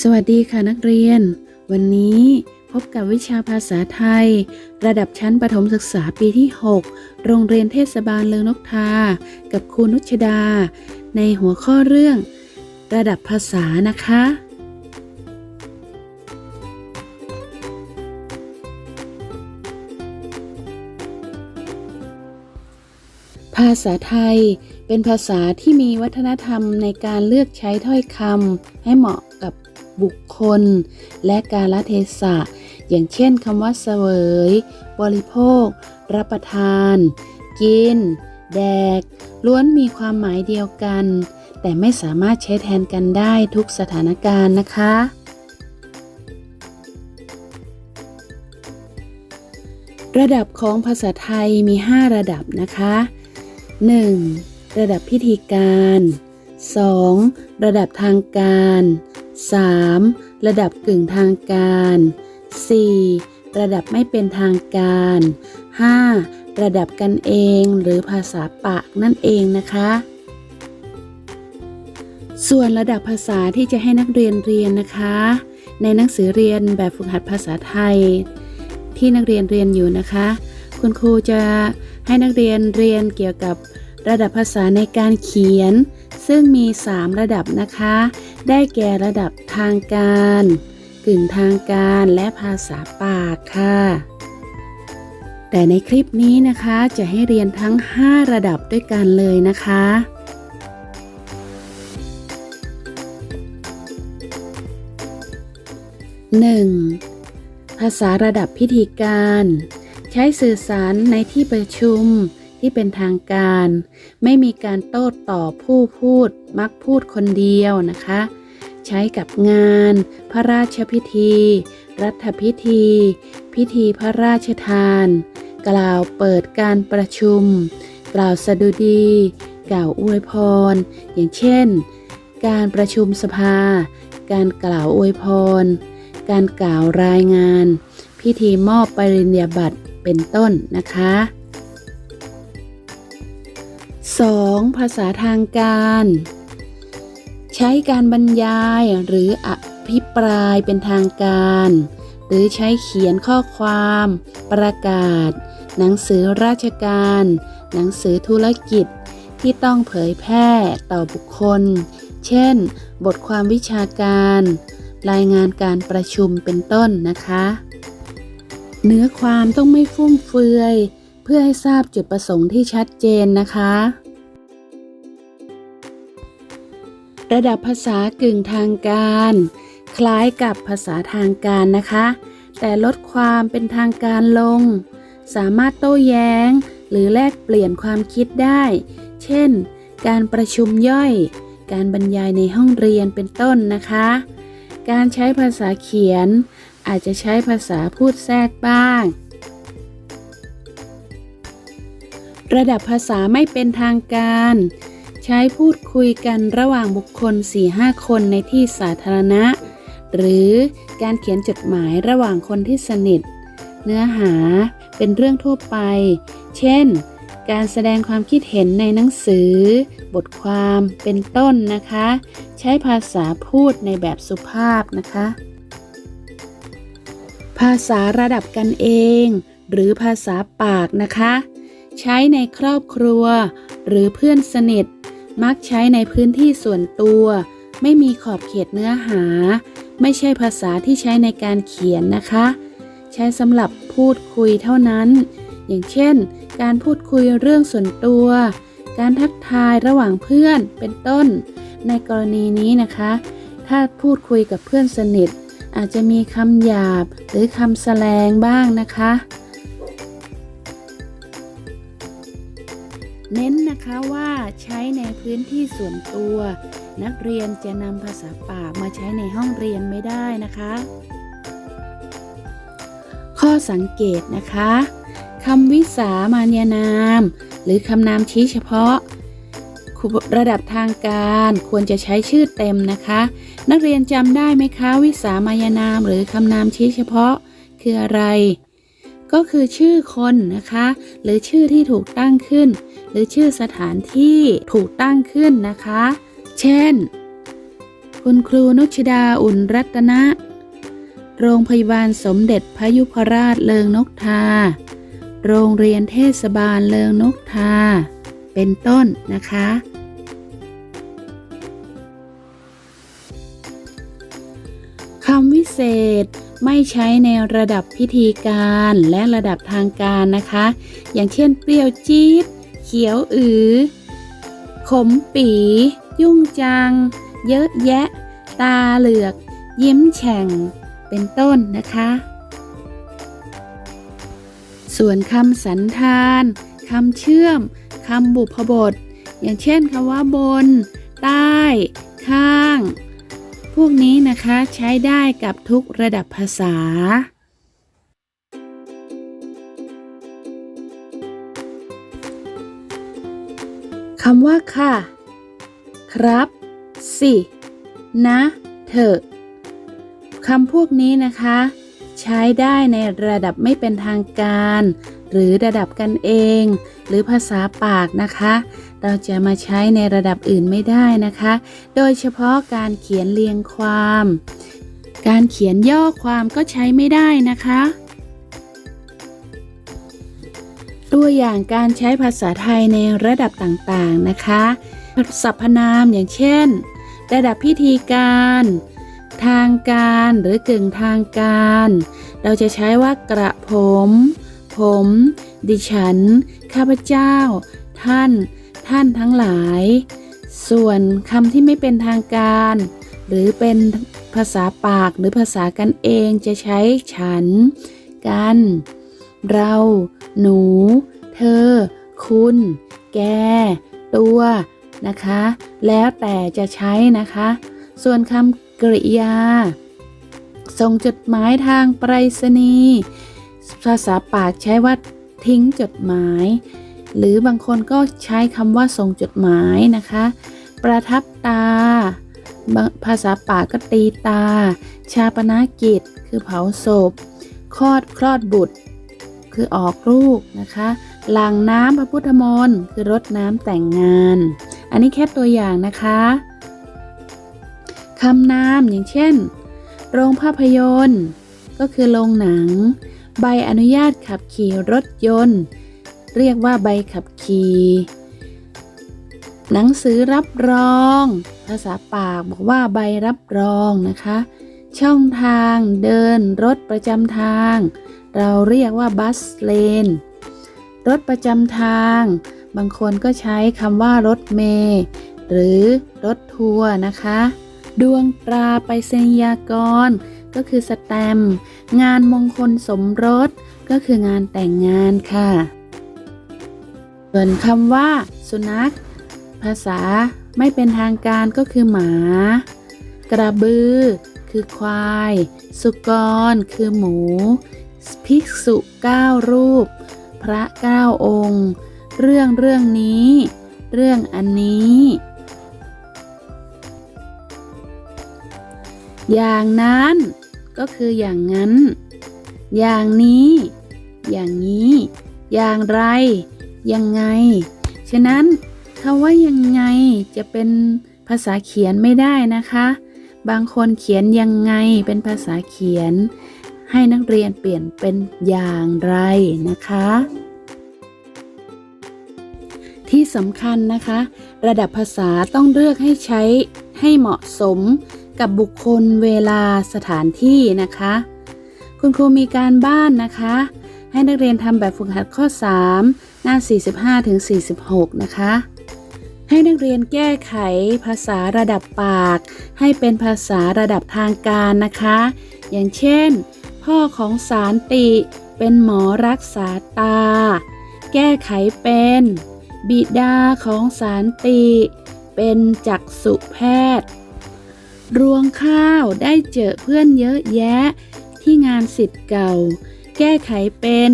สวัสดีค่ะนักเรียน วันนี้พบกับวิชาภาษาไทย ระดับชั้นประถมศึกษาปีที่ 6 โรงเรียนเทศบาลเลืองนกทา กับครูนุชดา ในหัวข้อเรื่อง ระดับภาษานะคะ ภาษาไทยเป็นภาษาที่มีวัฒนธรรมในการเลือกใช้ถ้อยคำให้เหมาะ บุคคล และกาลเทศะ อย่างเช่นคำว่าเสวย บริโภค รับประทาน กิน แดก ล้วนมีความหมายเดียวกัน แต่ไม่สามารถใช้แทนกันได้ทุกสถานการณ์นะคะระดับของภาษาไทยมี 5 ระดับนะคะ 1. ระดับพิธีการ 2. ระดับทางการ 3. ระดับกึ่งทางการ 4. ระดับไม่เป็นทางการ 5. ระดับกันเองหรือภาษาปากนั่นเองนะคะ ส่วนระดับภาษาที่จะให้นักเรียนเรียนนะคะ ในหนังสือเรียนแบบฝึกหัดภาษาไทย ที่นักเรียนเรียนอยู่นะคะ คุณครูจะให้นักเรียนเรียนเกี่ยวกับ ระดับภาษาในการเขียน ซึ่งมี 3 ระดับนะคะ ได้แก่ระดับทางการ กึ่งทางการและภาษาปากค่ะ แต่ในคลิปนี้นะคะจะให้เรียนทั้ง 5 ระดับด้วยกันเลยนะคะ 1. ภาษาระดับพิธีการ ใช้สื่อสารในที่ประชุม ที่เป็นทางการ ไม่มีการโต้ตอบผู้พูด มักพูดคนเดียวนะคะ ใช้กับงาน พระราชพิธี รัฐพิธี พิธีพระราชทาน กล่าวเปิดการประชุม กล่าวสดุดี กล่าวอวยพร อย่างเช่น การประชุมสภา การกล่าวอวยพร การกล่าวรายงาน พิธีมอบปริญญาบัตรเป็นต้นนะคะ 2. ภาษาทางการ ใช้การบรรยายหรืออภิปรายเป็นทางการ หรือใช้เขียนข้อความ ประกาศ หนังสือราชการ หนังสือธุรกิจที่ต้องเผยแพร่ต่อบุคคล เช่น บทความวิชาการ รายงานการประชุมเป็นต้นนะคะ เนื้อความต้องไม่ฟุ่มเฟือย เพื่อให้ทราบจุดประสงค์ที่ชัดเจนนะคะ ระดับภาษากึ่งทางการ คล้ายกับภาษาทางการนะคะ แต่ลดความเป็นทางการลง สามารถโต้แย้ง หรือแลกเปลี่ยนความคิดได้ เช่น การประชุมย่อย การบรรยายในห้องเรียนเป็นต้นนะคะ การใช้ภาษาเขียนอาจจะใช้ภาษาพูดแทรกบ้าง ระดับภาษาไม่เป็นทางการ ใช้พูดคุยกันระหว่างบุคคล 4-5 คนในที่สาธารณะ หรือการเขียนจดหมายระหว่างคนที่สนิท เนื้อหาเป็นเรื่องทั่วไป เช่น การแสดงความคิดเห็นในหนังสือ บทความเป็นต้นนะคะ ใช้ภาษาพูดในแบบสุภาพนะคะ ภาษาระดับกันเอง หรือภาษาปากนะคะ ใช้ในครอบครัว หรือเพื่อนสนิท มักใช้ในพื้นที่ส่วนตัว ไม่มีขอบเขตเนื้อหา ไม่ใช่ภาษาที่ใช้ในการเขียนนะคะ ใช้สำหรับพูดคุยเท่านั้น อย่างเช่น การพูดคุยเรื่องส่วนตัว การทักทายระหว่างเพื่อนเป็นต้น ในกรณีนี้นะคะ ถ้าพูดคุยกับเพื่อนสนิท อาจจะมีคำหยาบหรือคำแสลงบ้างนะคะ นะคะว่าใช้ในพื้นที่ส่วนตัว นักเรียนจะนำภาษาปากมาใช้ในห้องเรียนไม่ได้นะคะ ข้อสังเกตนะคะคำวิสามานนาม หรือคำนามชี้เฉพาะ ระดับทางการควรจะใช้ชื่อเต็มนะคะ นักเรียนจำได้ไหมคะ วิสามายนาม หรือคำนามชี้เฉพาะ คืออะไร ก็คือชื่อคนนะคะ หรือชื่อที่ถูกตั้งขึ้น หรือชื่อสถานที่ถูกตั้งขึ้นนะคะ เช่น คุณครูนุชดาอุ่นรัตนะ โรงพยาบาลสมเด็จพระยุพราชเลิงนกทา โรงเรียนเทศบาลเลิงนกทา เป็นต้นนะคะคำวิเศษ ไม่ใช้ในระดับพิธีการและระดับทางการนะคะ อย่างเช่นเปรี้ยวจี๊ดเขียวอือ ขมปี ยุ่งจัง เยอะแยะ ตาเหลือก ยิ้มแฉ่ง เป็นต้นนะคะ ส่วนคำสันธานคำเชื่อมคำบุพบท อย่างเช่นคำว่าบน ใต้ ข้าง พวกนี้นะคะใช้ได้กับทุกระดับภาษา คำว่าค่ะ ครับ สิ นะ เถอะคำพวกนี้นะคะ ใช้ได้ในระดับไม่เป็นทางการ หรือระดับกันเอง หรือภาษาปากนะคะ เราจะมาใช้ในระดับอื่นไม่ได้นะคะ โดยเฉพาะการเขียนเรียงความ การเขียนย่อความก็ใช้ไม่ได้นะคะ ตัวอย่างการใช้ภาษาไทยในระดับต่างๆนะคะ สรรพนามอย่างเช่น ระดับพิธีการทางการหรือกึ่งทางการ เราจะใช้ว่ากระผม ผม ดิฉัน ข้าพเจ้า ท่าน ท่านทั้งหลาย ส่วนคำที่ไม่เป็นทางการ หรือเป็นภาษาปากหรือภาษากันเองจะใช้ฉัน กัน เรา หนู เธอ คุณ แก ตัว นะคะ แล้วแต่จะใช้นะคะ ส่วนคำกริยา ส่งจดหมายทางไปรษณีย์ภาษาปากใช้ว่าทิ้งจดหมาย หรือบางคนก็ใช้คำว่าส่งจดหมายนะคะ ประทับตา ภาษาป่ากก็ตีตา ชาปนากิจ คือเผาศพ คลอดคลอดบุตร คือออกลูกนะคะหลังน้ำพระพุทธมนต์คือรดน้ำแต่งงาน อันนี้แค่ตัวอย่างนะคะคำนามอย่างเช่น โรงภาพยนตร์ ก็คือโรงหนัง ใบอนุญาตขับขี่รถยนต์ เรียกว่าใบขับขี่หนังสือรับรอง ภาษาปากบอกว่าใบรับรองนะคะ ช่องทางเดินรถประจำทาง เราเรียกว่าบัสเลน รถประจำทาง บางคนก็ใช้คำว่ารถเมล์หรือรถทัวร์นะคะ ดวงตราไปรษณียากร ก็คือสแตม์งานมงคลสมรส ก็คืองานแต่งงานค่ะ ส่วนคำว่า สุนัข ภาษาไม่เป็นทางการก็คือหมา กระบือ คือควาย สุกร คือหมู ภิกษุเก้ารูป พระเก้าองค์ เรื่องเรื่องนี้ เรื่องอันนี้ อย่างนั้น ก็คืออย่างนั้น อย่างนี้ อย่างนี้ อย่างไร ยังไง ฉะนั้นคำว่ายังไงจะเป็นภาษาเขียนไม่ได้นะคะ บางคนเขียนยังไงเป็นภาษาเขียน ให้นักเรียนเปลี่ยนเป็นอย่างไรนะคะ ที่สำคัญนะคะ ระดับภาษาต้องเลือกให้ใช้ให้เหมาะสมกับบุคคลเวลาสถานที่นะคะ คุณครูมีการบ้านนะคะ ให้นักเรียนทำแบบฝึกหัดข้อ 3 หน้า 45ถึง46 นะคะ ให้นักเรียนแก้ไขภาษาระดับปาก ให้เป็นภาษาระดับทางการนะคะ อย่างเช่น พ่อของสารติเป็นหมอรักษาตา แก้ไขเป็น บิดาของสารติ เป็นจักษุแพทย์ รวงข้าวได้เจอเพื่อนเยอะแยะที่งานสิทธิ์เก่า แก้ไขเป็น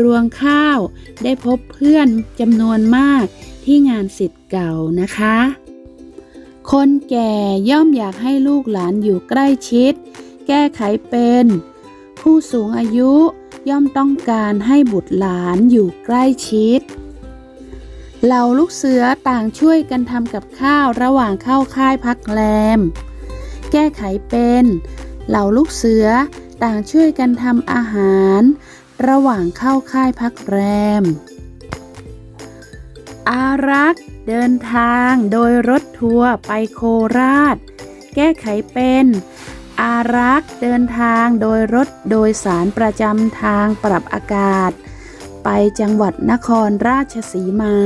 รวงข้าว ได้พบเพื่อนจำนวนมากที่งานสิทธิ์เก่านะคะ คนแก่ย่อมอยากให้ลูกหลานอยู่ใกล้ชิด แก้ไขเป็น ผู้สูงอายุย่อมต้องการให้บุตรหลานอยู่ใกล้ชิดเหล่าลูกเสือต่างช่วยกันทำกับข้าวระหว่างเข้าค่ายพักแรม แก้ไขเป็น เหล่าลูกเสือ ต่างช่วยกันทำอาหาร ระหว่างเข้าค่ายพักแรม อารักษ์เดินทางโดยรถทัวร์ไปโคราช แก้ไขเป็น อารักษ์เดินทางโดยรถโดยสารประจำทางปรับอากาศ ไปจังหวัดนครราชสีมา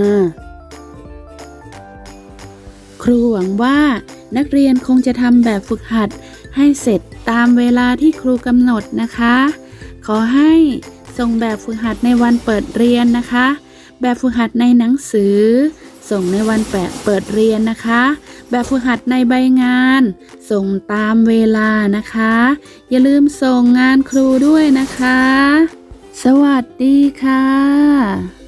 ครูหวังว่านักเรียนคงจะทำแบบฝึกหัด ให้เสร็จตามเวลาที่ครูกำหนดนะคะ ขอให้ส่งแบบฝึกหัดในวันเปิดเรียนนะคะ แบบฝึกหัดในหนังสือ ส่งในวันแปะเปิดเรียนนะคะ แบบฝึกหัดในใบงาน ส่งตามเวลานะคะ อย่าลืมส่งงานครูด้วยนะคะ สวัสดีค่ะ